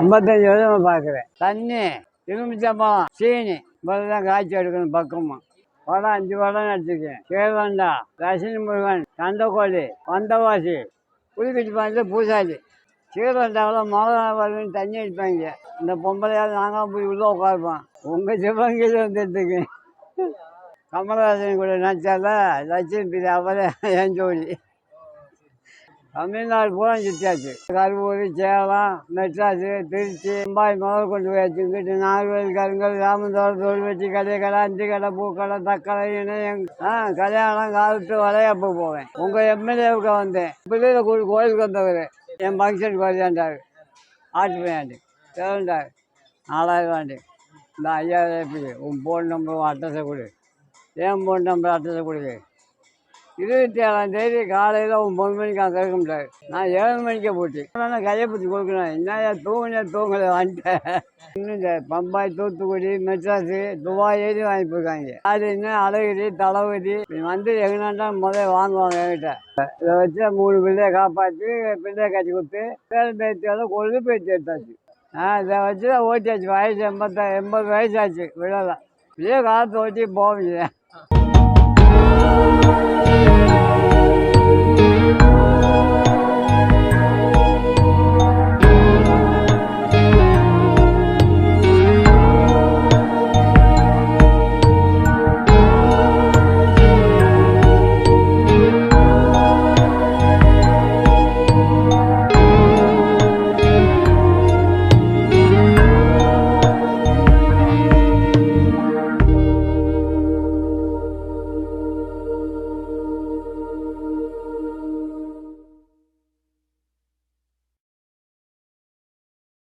ஐம்பத்தஞ்சு வருஷமா பார்க்குறேன். தண்ணி எலுமிச்சம்பழம் சீனி முதல்ல காய்ச்சி எடுக்கணும் பக்கமாக வடை அஞ்சு வடை நடிச்சிருக்கேன் கேழ்வண்டா ரசினி முருகன் கந்தக்கோழி வந்தவாசி புலிக்குச்சி பாஞ்சு பூசாரி. சீரண்டாவில் மழை வருதுன்னு தண்ணி அடிப்பாங்க. இந்த பொம்பளையால் நாங்களாம் போய் உள்ளே உட்காருப்போம். உங்கள் சிவங்கியில் வந்துட்டுருக்கு கமலஹாசன் கூட நடிச்சால லட்சுமி பிரி அவரே என் ஜோடி. தமிழ்நாடு பூரா சுற்றியாச்சு கருவூர் சேலம் மெட்ராஸு திருச்சி மும்பாய் முதல் கொண்டு போயாச்சு இங்கிட்டு நாகர்கோவில் கருங்கல் ராமந்தோரம் தோல்வெட்டி கடை கடை அஞ்சு கடை பூக்கடை தக்கடை இணையம் ஆ கல்யாணம் காலத்து வளையப்போ போவேன். உங்கள் எம்எல்ஏவுக்கு வந்தேன். பிள்ளையில கோயில் கோயிலுக்கு வந்தவர். என் ஃபங்க்ஷனுக்கு வருதாண்டார் ஆட்டு பையாண்டு திறண்டார் நாலாயிரம் வாண்டி இந்த ஐயாயிரம் எப்படி? உன் ஃபோன் நம்பர் அட்ரஸை கொடு. என் ஃபோன் நம்பர் அட்ரஸை கொடுக்கு. இருபத்தி ஏழாம் தேதி காலையில் ஒம்பது மணிக்கு அங்கே இருக்க முடியாது. நான் ஏழு மணிக்கே போட்டு நான் கையை பிடிச்சி கொடுக்கணும். என்ன தூங்கினே தூங்கலை வாங்கிட்டேன் இன்னும் இந்த பம்பாய் தூத்துக்குடி மெட்ராஸு துபாய் ஏறி வாங்கி போயிருக்காங்க. அது இன்னும் அழகிரி தளபதி? வந்து எங்கன்னா முதல்ல வாங்குவாங்க என்கிட்ட. இதை வச்சு மூணு பிள்ளைய காப்பாற்றி பிள்ளைய கட்டி கொடுத்து பேர் பேத்தியால் கொள்ளு பேத்தி எடுத்தாச்சு. ஆ இதை வச்சு தான் ஓட்டியாச்சு. வயசு எண்பத்த எண்பது வயசாச்சு விடலாம் இதே காலத்தை ஓட்டி போவீங்க.